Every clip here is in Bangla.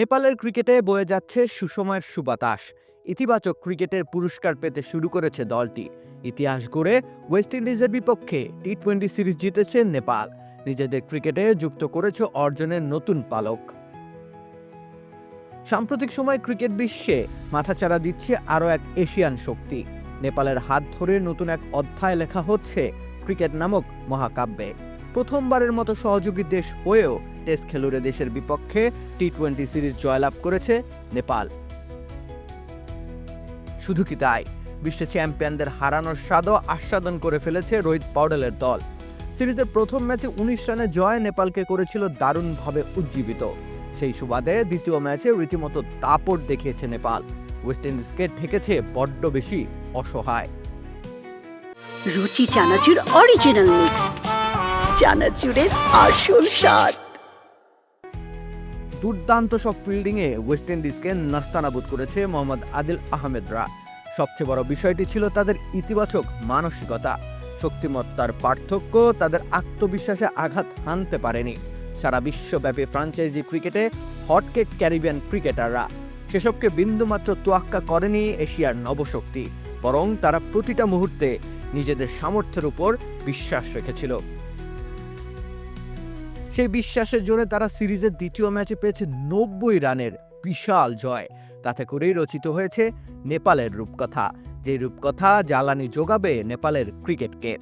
নেপালের ক্রিকেটে বয়ে যাচ্ছে সুসময়ের সুবাতাস। ইতিবাচক ক্রিকেটের পুরস্কার পেতে শুরু করেছে দলটি। ইতিহাস গড়ে ওয়েস্ট ইন্ডিজের বিপক্ষে টি টোয়েন্টি সিরিজ জিতেছে নেপাল। নিজেদের ক্রিকেটে যুক্ত করেছে অর্জনের নতুন পালক। সাম্প্রতিক সময় ক্রিকেট বিশ্বে মাথাচাড়া দিচ্ছে আরও এক এশিয়ান শক্তি। নেপালের হাত ধরে নতুন এক অধ্যায় লেখা হচ্ছে ক্রিকেট নামক মহাকাব্যে। প্রথমবারের মতো সহযোগী দেশ হয়েও টেস্ট খেলুড়ে দেশের বিপক্ষে টি টোয়েন্টি সিরিজ জয়লাভ করেছে নেপাল। শুধু কি তাই, বিশ্ব চ্যাম্পিয়নদের হারানোর স্বাদও আস্বাদন করে ফেলেছে রোহিত পাউডেলের দল। সিরিজের প্রথম ম্যাচে উনিশ রানে জয় নেপালকে করেছিল দারুণভাবে উজ্জীবিত। সেই সুবাদে দ্বিতীয় ম্যাচে রীতিমতো দাপট দেখিয়েছে নেপাল। ওয়েস্ট ইন্ডিজকে ঠেকেছে বড্ড বেশি অসহায়। রুচি চানাচুর অরিজিনাল মিক্স চানাচুরের আসল স্বাদ। দুর্দান্ত সব ফিল্ডিংয়ে ওয়েস্ট ইন্ডিজকে নাস্তানাবুদ করেছে মোহাম্মদ আদিল আহমেদরা। সবচেয়ে বড় বিষয়টি ছিল তাদের ইতিবাচক মানসিকতা। শক্তিমত্তার পার্থক্য তাদের আত্মবিশ্বাসে আঘাত হানতে পারেনি। সারা বিশ্বব্যাপী ফ্রাঞ্চাইজি ক্রিকেটে হটকেক ক্যারিবিয়ান ক্রিকেটাররা সেসবকে বিন্দুমাত্র তোয়াক্কা করেনি এশিয়ার নবশক্তি। বরং তারা প্রতিটা মুহূর্তে নিজেদের সামর্থ্যের উপর বিশ্বাস রেখেছিল। সেই বিশ্বাসের জন্য তারা সিরিজের দ্বিতীয় ম্যাচে পেয়েছে নব্বই রানের বিশাল জয়। তাতে করেই রচিত হয়েছে নেপালের রূপকথা, যে রূপকথা জ্বালানি যোগাবে নেপালের ক্রিকেটকে।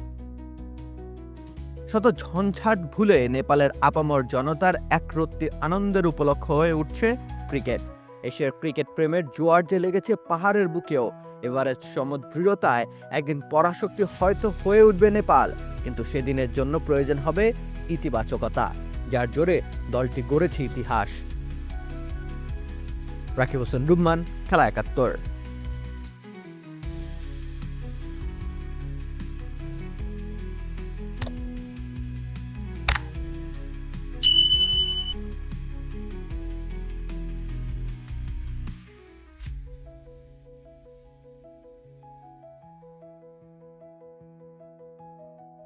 শত ঝঞ্ঝাট ভুলে নেপালের আপামর জনতার একরত্তি আনন্দের উপলক্ষ হয়ে উঠছে ক্রিকেট। এশিয়ার ক্রিকেট প্রেমের জোয়ার যে লেগেছে পাহাড়ের বুকেও, এভারেস্ট সম দৃঢ়তায় একদিন পরাশক্তি হয়তো হয়ে উঠবে নেপাল, কিন্তু সেদিনের জন্য প্রয়োজন হবে ইতিবাচকতা। যার জোরে দলটি গড়েছে ইতিহাস। রাকিব হোসেন রুম্মান খেলা একাত্তর।